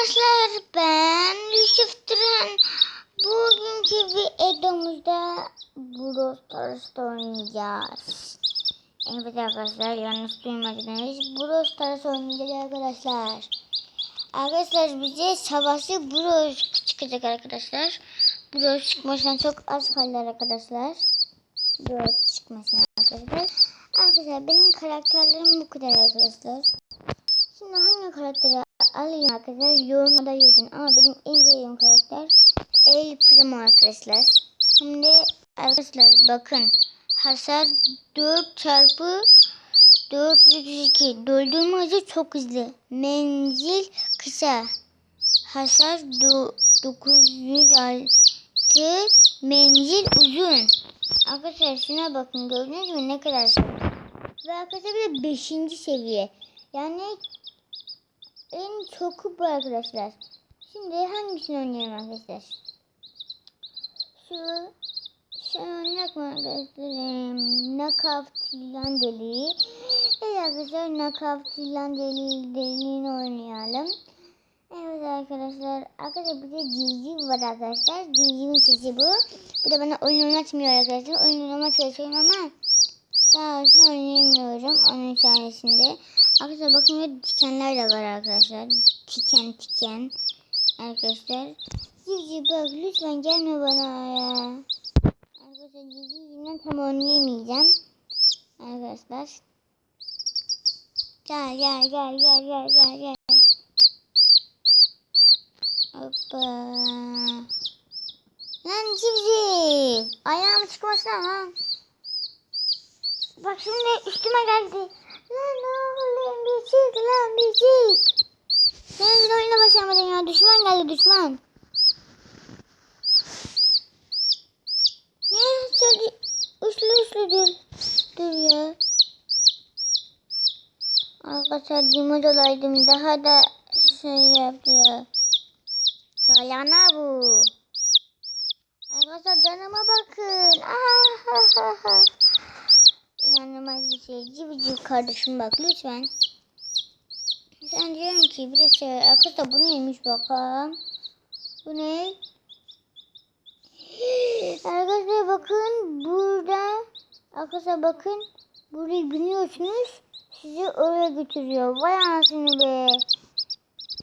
arkadaşlar ben Yusuf Duran. Bugünkü videomuzda Brawl Stars'ta oynayacağız. Evet arkadaşlar yanlış duymadınız. Brawl Stars oynayacağız arkadaşlar. Arkadaşlar bize savaşçı Brawl çıkacak arkadaşlar. Brawl çıkmasına çok az kaldı arkadaşlar. Brawl çıkmasına arkadaşlar. Arkadaşlar benim karakterlerim bu kadar arkadaşlar. Şimdi hangi karakteri alayım arkadaşlar yorumlarda yazın. Ama benim en sevdiğim karakter El Primo arkadaşlar. Şimdi arkadaşlar bakın hasar 4 çarpı 402. Doldurma hızı çok hızlı. Menzil kısa. Hasar do- 906. Menzil uzun. Arkadaşlar şuna bakın gördünüz mü ne kadar sevdim. Ve arkadaşlar bir de 5. seviye. Yani en çoku bu arkadaşlar. Şimdi hangisini oynayalım arkadaşlar? Şu şu örnek arkadaşlar? Knockout ilan deliği. Evet arkadaşlar Knockout ilan deliği deliğini oynayalım. Evet arkadaşlar. Arkadaşlar bir de civciv var arkadaşlar. Civcivin sesi bu. Bu da bana oyun oynatmıyor arkadaşlar. Oyun oynamaya çalışıyorum ama sağ olsun oynayamıyorum onun sayesinde. Arkadaşlar bakın burada dikenler de var arkadaşlar. Tiken tiken. Arkadaşlar. Civciv bak lütfen gelme bana ya. Arkadaşlar civcivimden tam oynayamayacağım. Arkadaşlar. Gel gel gel gel gel gel gel. Hoppa. Lan civciv. Ayağım çıkmasına lan. Bak şimdi üstüme geldi. Lan ne oğlum bir çık lan bir çık. Sen oyuna başlamadın ya. Düşman geldi düşman. Ya sen üçlü üçlü dur. Dur ya. Arkadaşlar dimod olaydım. Daha da şey yaptı ya. Bayana bu. Arkadaşlar canıma bakın. Ah, ah, ah, ah. İnanılmaz bir şey. Civciv kardeşim bak lütfen. Sen diyorum ki bir de şey arkadaşlar bu neymiş bakalım. Bu ne? Arkadaşlar bakın burada arkadaşlar bakın burayı biniyorsunuz sizi oraya götürüyor. Vay anasını be.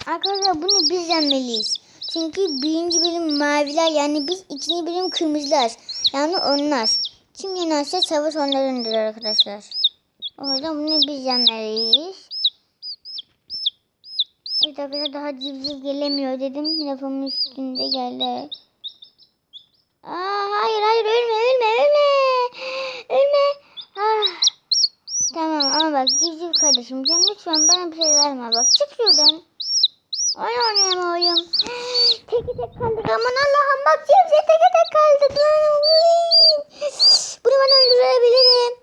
Arkadaşlar bunu biz yenmeliyiz. Çünkü birinci bölüm maviler yani biz ikinci bölüm kırmızılar. Yani onlar. Kim yenerse savaş onlarındır arkadaşlar. O yüzden bunu biz yenmeliyiz. Evet arkadaşlar daha civciv gelemiyor dedim. Lafımın üstünde geldi. Aa, hayır hayır ölme ölme ölme. Ölme. Ah. Tamam ama bak civciv kardeşim sen lütfen bana bir şey verme bak. Çık şuradan. Oyun oynayamıyorum. Tek tek kaldık aman Allah'ım bak civciv tek tek kaldık lan. Uy. Bunu ben öldürebilirim.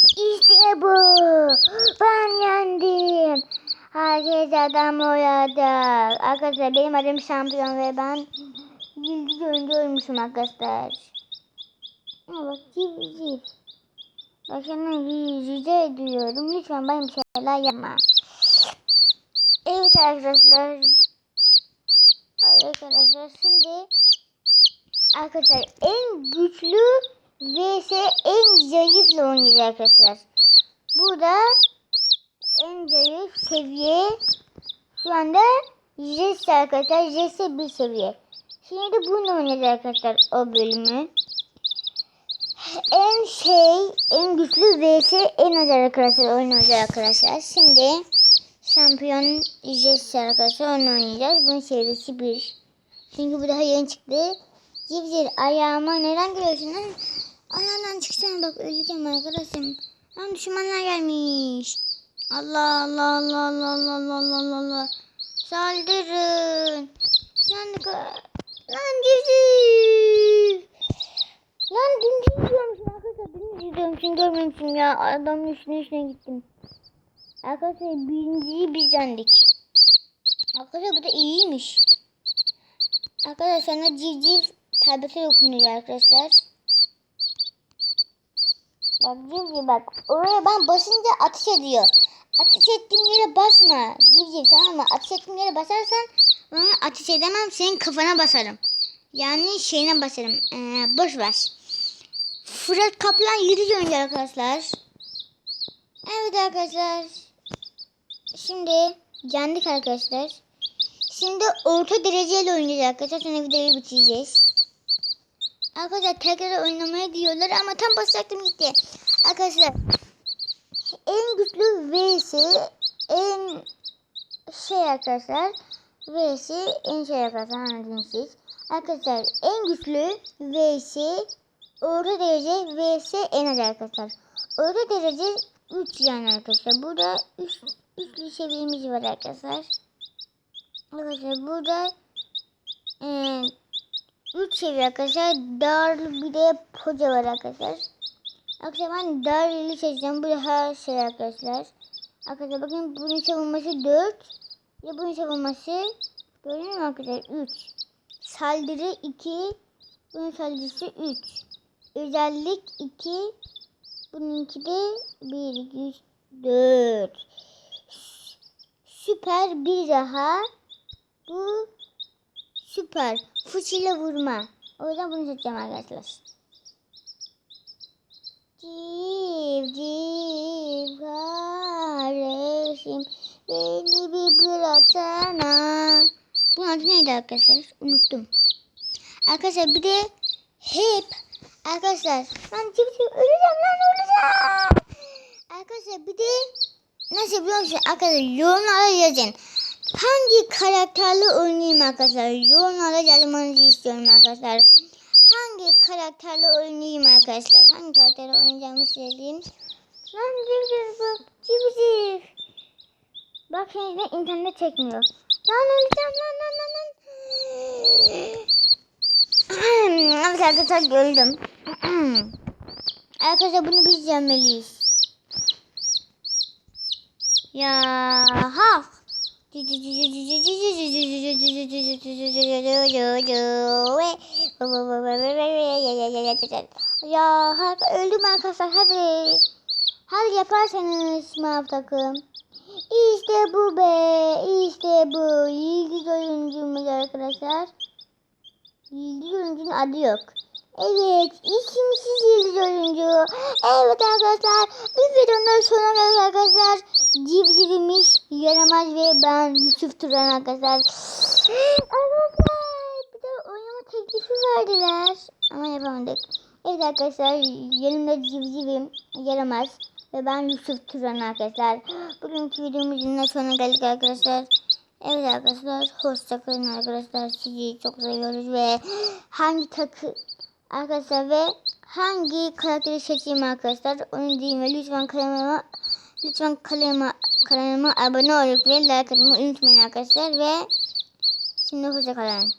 İşte bu. Ben yendim. Herkes adam oynadı. Arkadaşlar benim adım şampiyon ve ben yıldız oyuncu olmuşum arkadaşlar. Ama bak civ. Bak sana rica ediyorum. Lütfen benim şeyler yapma. Evet arkadaşlar. Arkadaşlar şimdi arkadaşlar en güçlü vs en zayıfla oynayacağız arkadaşlar. Burada en zayıf seviye şu anda Jesse arkadaşlar. Jesse bir seviye. Şimdi bunu oynayacağız arkadaşlar o bölümü. En şey, en güçlü vs en az arkadaşlar oynayacağız arkadaşlar. Şimdi şampiyon Jesse arkadaşlar onu oynayacağız. Bunun seviyesi bir. Çünkü bu daha yeni çıktı. Civciv ayağıma neden giriyorsun lan? Ayağından çıksana bak öleceğim arkadaşım. Lan düşmanlar gelmiş. Allah Allah Allah Allah Allah Allah Allah Allah. Saldırın. Lan lan yüzü. Lan dümdüz yürüyormuşum arkadaşlar. Dümdüz yürüyormuşum görmemişim ya. Adamın üstüne üstüne gittim. Arkadaşlar birinciyi biz yendik. Arkadaşlar bu da iyiymiş. Arkadaşlar sana civciv tabisi okunuyor arkadaşlar. Bak civciv bak. Oraya ben basınca ateş ediyor. Ateş ettiğim yere basma. Civciv tamam mı? Ateş ettiğim yere basarsan bana ateş edemem. Senin kafana basarım. Yani şeyine basarım. Ee, boş ver. Fırat Kaplan 7 oyuncu arkadaşlar. Evet arkadaşlar. Şimdi yendik arkadaşlar. Şimdi orta dereceyle oynayacağız arkadaşlar. Sonra videoyu bitireceğiz. Arkadaşlar tekrar oynamaya diyorlar ama tam basacaktım gitti. Arkadaşlar en güçlü vs en şey arkadaşlar vs en şey arkadaşlar anladınız siz. Arkadaşlar en güçlü vs orta derece vs en az arkadaşlar. Orta derece 3 yani arkadaşlar. Burada 3 üçlü seviyemiz var arkadaşlar. Arkadaşlar burada e, 3 seviye arkadaşlar. Dar bir de poca var arkadaşlar. Arkadaşlar ben Daryl'i seçeceğim. Bu daha şey arkadaşlar. Arkadaşlar bakın bunun savunması 4. Ya bunun savunması gördünüz mü arkadaşlar 3. Saldırı 2. Bunun saldırısı 3. Özellik 2. Bununki de 1, 2, 3, 4. Süper bir daha. Bu süper. Fıçıyla vurma. O yüzden bunu seçeceğim arkadaşlar. Civ civ kardeşim beni bir bıraksana. Bunun adı neydi arkadaşlar? Unuttum. Arkadaşlar bir de hep arkadaşlar ben civ civ öleceğim lan öleceğim. Arkadaşlar bir de nasıl biliyor musun? Arkadaşlar yorumlara yazın. Hangi karakterle oynayayım arkadaşlar? Yorumlara yazmanızı istiyorum arkadaşlar. Hangi karakterle oynayayım arkadaşlar? Hangi karakterle oynayacağımı söyleyeyim. Lan civciv bak civciv. Bak şimdi internet çekmiyor. Lan öleceğim lan lan lan lan. Evet arkadaşlar öldüm. arkadaşlar bunu biz yenmeliyiz. Ya ha. Ya öldüm arkadaşlar hadi. Hadi yaparsanız mavi takım. İşte bu be. işte bu. Yıldız oyuncumuz arkadaşlar. Yıldız oyuncunun adı yok. Evet, isimsiz yıldız oyuncu. Evet arkadaşlar, bir videonun sonuna geldik arkadaşlar. Civcivimiz yaramaz ve ben Yusuf Turan arkadaşlar. arkadaşlar, bir de oynama teklifi verdiler. Ama yapamadık. Evet arkadaşlar, yanımda civcivim yaramaz. Ve ben Yusuf Turan arkadaşlar. Bugünkü videomuzun da sonuna geldik arkadaşlar. Evet arkadaşlar hoşçakalın arkadaşlar. Sizi çok seviyoruz ve hangi takı arkadaşlar ve hangi karakteri seçeyim arkadaşlar onu diyeyim ve lütfen kanalıma lütfen kanalıma kanalıma abone olup ve like atmayı unutmayın arkadaşlar ve şimdi hoşçakalın.